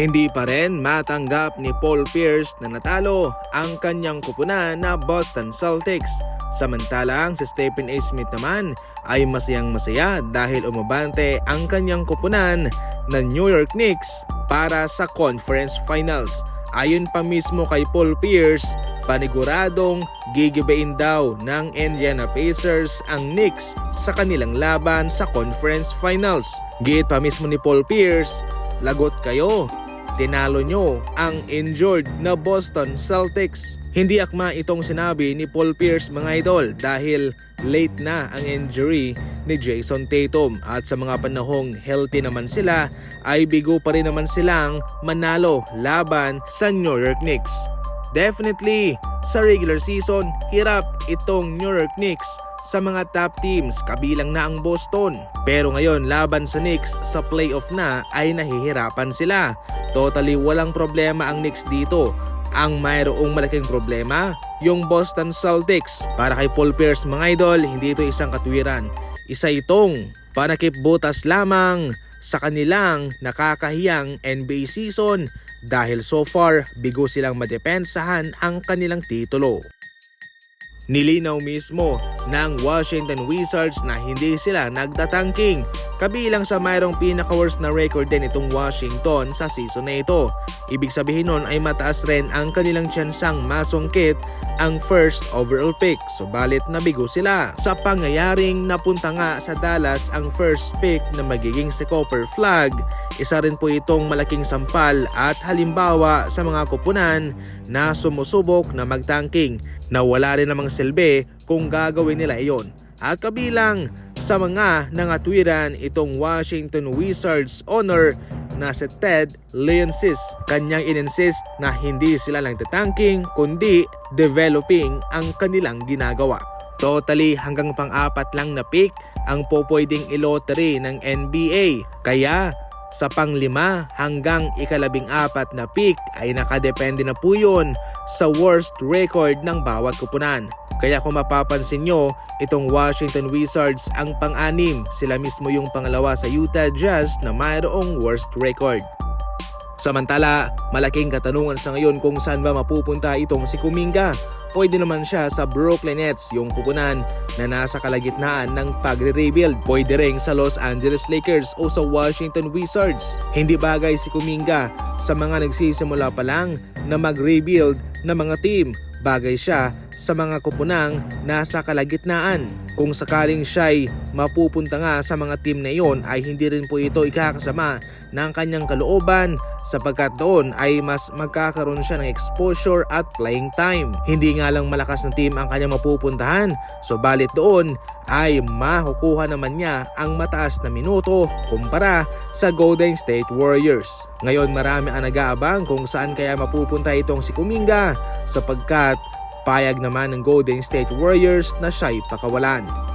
Hindi pa rin matanggap ni Paul Pierce na natalo ang kanyang kupunan na Boston Celtics. Samantalang si Stephen A. Smith naman ay masayang masaya dahil umabante ang kanyang kupunan na New York Knicks para sa conference finals. Ayon pa mismo kay Paul Pierce, paniguradong gigibain daw ng Indiana Pacers ang Knicks sa kanilang laban sa conference finals. Giit pa mismo ni Paul Pierce, lagot kayo, tinalo nyo ang injured na Boston Celtics. Hindi akma itong sinabi ni Paul Pierce mga idol dahil late na ang injury ni Jason Tatum at sa mga panahong healthy naman sila ay bigo pa rin naman silang manalo laban sa New York Knicks. Definitely, sa regular season, hirap itong New York Knicks sa mga top teams kabilang na ang Boston. Pero ngayon laban sa Knicks sa playoff na ay nahihirapan sila. Totally walang problema ang Knicks dito. Ang mayroong malaking problema, yung Boston Celtics. Para kay Paul Pierce mga idol, hindi ito isang katwiran. Isa itong panakip butas lamang sa kanilang nakakahiyang NBA season dahil so far bigo silang madepensahan ang kanilang titulo. Nilinaw mismo ng Washington Wizards na hindi sila nagtatangking kabilang sa mayroong pinaka-worst na record din itong Washington sa season na ito. Ibig sabihin nun ay mataas rin ang kanilang tsansang masungkit ang first overall pick. Subalit nabigo sila. Sa pangyayaring napunta nga sa Dallas ang first pick na magiging si Copper Flag, isa rin po itong malaking sampal at halimbawa sa mga kupunan na sumusubok na magtanking na wala rin namang silbi kung gagawin nila iyon. At kabilang sa mga nangatwiran itong Washington Wizards owner na si Ted Leonsis. Kanyang ininsist na hindi sila lang tatanking kundi developing ang kanilang ginagawa. Totally hanggang pang-apat lang na pick ang po pwedeng ilottery ng NBA. Kaya sa panglima hanggang ikalabing apat na pick ay nakadepende na po yun sa worst record ng bawat kupunan. Kaya kung mapapansin nyo, itong Washington Wizards ang pang-anim. Sila mismo yung pangalawa sa Utah Jazz na mayroong worst record. Samantala, malaking katanungan sa ngayon kung saan ba mapupunta itong si Kuminga. Pwede naman siya sa Brooklyn Nets, yung kupunan na nasa kalagitnaan ng pagre-rebuild. Pwede rin sa Los Angeles Lakers o sa Washington Wizards. Hindi bagay si Kuminga sa mga nagsisimula pa lang na mag-rebuild na mga team. Bagay siya sa mga kupunang nasa kalagitnaan. Kung sakaling siya'y mapupunta nga sa mga team na iyon ay hindi rin po ito ikakasama ng kanyang kalooban sapagkat doon ay mas magkakaroon siya ng exposure at playing time. Hindi nga lang malakas na team ang kanyang mapupuntahan, subalit doon ay makukuha naman niya ang mataas na minuto kumpara sa Golden State Warriors. Ngayon marami ang nag-aabang kung saan kaya mapupunta itong si Kuminga sapagkat payag naman ng Golden State Warriors na siya'y pakawalan.